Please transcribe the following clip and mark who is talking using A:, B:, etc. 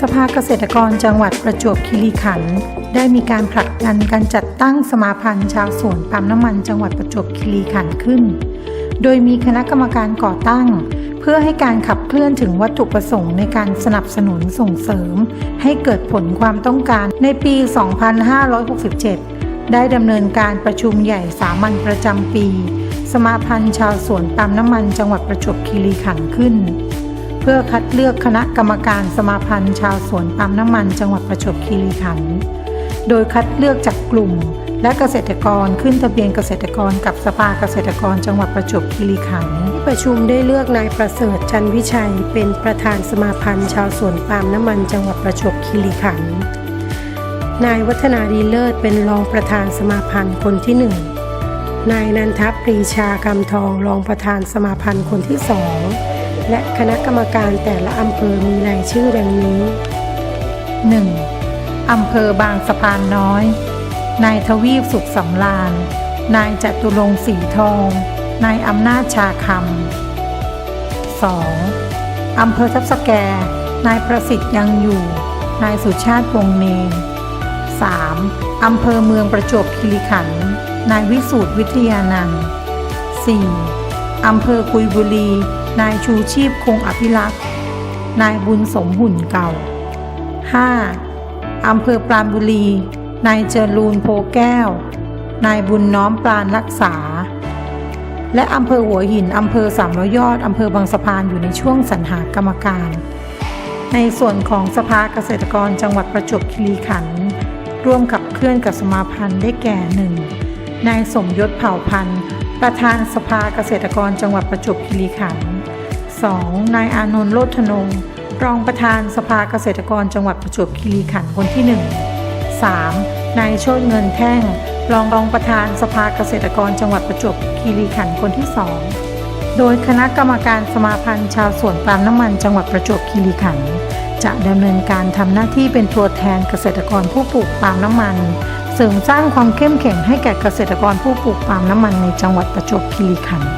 A: สภาเกษตรกรจังหวัดประจวบคีรีขันธ์ได้มีการผลักดันการจัดตั้งสมาพันธ์ชาวสวนปาล์มน้ำมันจังหวัดประจวบคีรีขันธ์ขึ้น โดยมีคณะกรรมการก่อตั้ง เพื่อให้การขับเคลื่อนถึงวัตถุประสงค์ในการสนับสนุนส่งเสริม ให้เกิดผลความต้องการในปี 2567 ได้ดำเนินการประชุมใหญ่สามัญประจำปี สมาพันธ์ชาวสวนปาล์มน้ำมันจังหวัดประจวบคีรีขันธ์ขึ้น พื่อคัดเลือกคณะกรรมการสมาพันธ์ ชาวสวนปาล์มน้ำมันจังหวัดประจวบคีรีขันธ์โดยคัดเลือกจากกลุ่ม และเกษตรกรขึ้นทะเบียนเกษตรกรกับสภาเกษตรกรจังหวัดประจวบคีรีขันธ์
B: ประชุมได้เลือกนายประเสริฐจันวิชัย เป็นประธานสมาพันธ์ชาวสวนปาล์มน้ำมันจังหวัดประจวบคีรีขันธ์นายวัฒนาดีเลิศเป็นรองประธานสมาพันธ์คนที่หนึ่งนายนันทปรีชากำทองรองประธานสมาพันธ์คนที่สอง และคณะกรรมการแต่ละอำเภอมีรายชื่อดังนี้
A: 1. อำเภอบางสะพานน้อย นายทวีปสุขสำราญนายจตุรงสีทอง นายอำนาจชาคำ 2. อำเภอทับสแก นายประสิทธิ์ยังอยู่ นายสุชาติวงเนง 3. อำเภอเมืองประจวบคีรีขันธ์นายวิสูตรวิทยานันท์ 4. อำเภอกุยบุรี นายชูชีพคงอภิรักษ์ นายบุญสมหุ่นเก่า 5. อำเภอปราณบุรี นายเจรูนโพแก้ว นายบุญน้อมปราณรักษา และอำเภอหัวหินอำเภอสามร้อยยอดอำเภอบางสะพานอยู่ในช่วงสรรหากรรมการ ในส่วนของสภาเกษตรกรจังหวัดประจวบคีรีขันธ์ร่วมขับเคลื่อนกับสมาพันธ์ได้แก่หนึ่งนายสมยศเผ่าพันธ์ประธานสภาเกษตรกรจังหวัดประจวบคีรีขันธ์ 2. นายอานนท์โลธนง รองประธานสภาเกษตรกรจังหวัดประจวบคีรีขันธ์คนที่ 1 3. นายโชติเงินแท่ง รองรองประธานสภาเกษตรกรจังหวัดประจวบคีรีขันธ์คนที่ 2 โดยคณะกรรมการสมาพันธ์ชาวสวนปาล์มน้ำมันจังหวัดประจวบคีรีขันธ์จะดำเนินการทำหน้าที่เป็นตัวแทนเกษตรกรผู้ปลูกปาล์มน้ำมัน เสริมสร้างความเข้มแข็งให้แก่เกษตรกรผู้ปลูกปาล์มน้ำมันในจังหวัดประจวบคีรีขันธ์